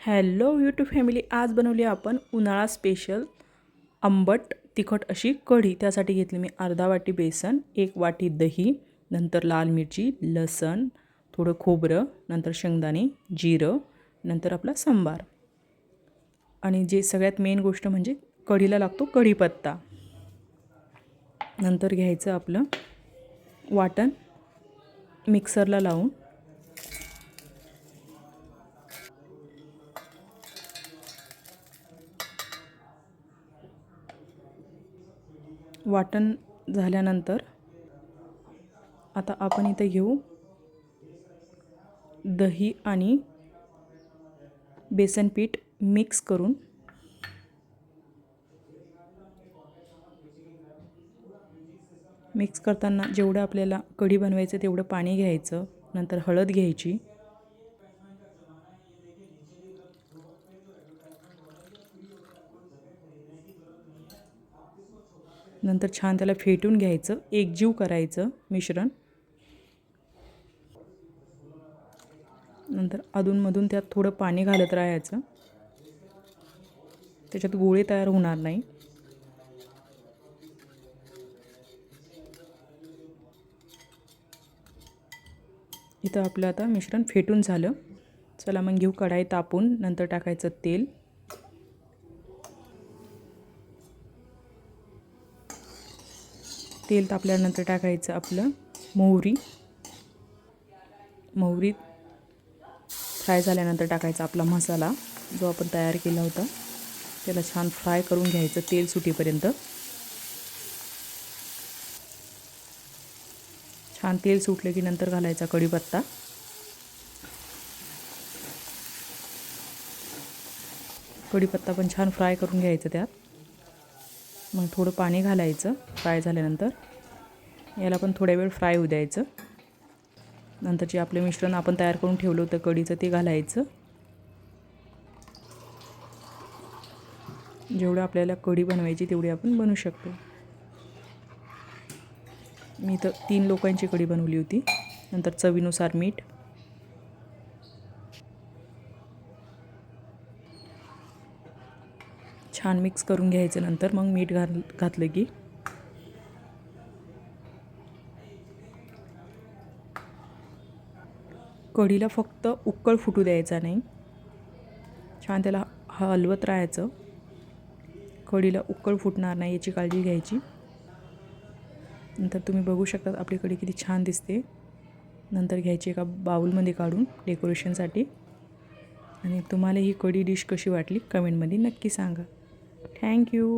Hello YouTube family आज बनवली आपण उन्हाळा स्पेशल आंबट तिखट अशी कढी. त्यासाठी घेतली मी अर्धा वाटी बेसन एक वाटी दही नंतर लाल मिरची लसण थोडं खोबरं नंतर शेंगदाणे जिरं नंतर आपला सांबार. आणि जे सगळ्यात मेन गोष्ट म्हणजे कढीला लागतो कढीपत्ता. नंतर घ्यायचं आपलं वाटण. मिक्सरला लावून वाटण झाल्यानंतर आता आपण इथे घेऊ दही आणि बेसन पीठ मिक्स करून. मिक्स करताना जेवढं आपल्याला कढी बनवायचं तेवढं पाणी घ्यायचं नंतर हळद घ्यायची. नंतर छान त्याला फेटून घ्यायचं. एकजीव करायचं मिश्रण. नंतर अधूनमधून त्यात थोडं पाणी घालत राहायचं. त्याच्यात गोळे तयार होणार नाही. इथं आपलं आता मिश्रण फेटून झालं. चला मग घेऊ कढाई तापून. नंतर टाकायचं तेल. तेल तापल्यानंतर टाकायचं आपलं मोहरी. मोहरी फ्राय झाल्यानंतर टाकायचा आपला मसाला जो आपण तयार केला होता. त्याला छान फ्राय करून घ्यायचं तेल सुटीपर्यंत. छान तेल सुटलं की नंतर घालायचा कढीपत्ता. कढीपत्ता पण छान फ्राय करून घ्यायचा त्यात. मग थोडं पाणी घालायचं फ्राय झाल्यानंतर. याला पण थोड्या वेळ फ्राय होऊ द्यायचं. नंतर जे आपलं मिश्रण आपण तयार करून ठेवलं होतं कढीचं ते घालायचं. जेवढं आपल्याला कढी बनवायची तेवढी आपण बनवू शकतो. मी तर तीन लोकांची कढी बनवली होती. नंतर चवीनुसार मीठ छान मिक्स करून घ्यायचं नंतर मग मीठ घाल घातलं की. कढीला फक्त उकळ फुटू द्यायचा नाही. छान त्याला हलवत राहायचं. कढीला उकळ फुटणार नाही याची काळजी घ्यायची. नंतर तुम्ही बघू शकता आपली कढी किती छान दिसते. नंतर घ्यायची एका बाउलमध्ये काढून डेकोरेशनसाठी. आणि तुम्हाला ही कढी डिश कशी वाटली कमेंटमध्ये नक्की सांगा. Thank you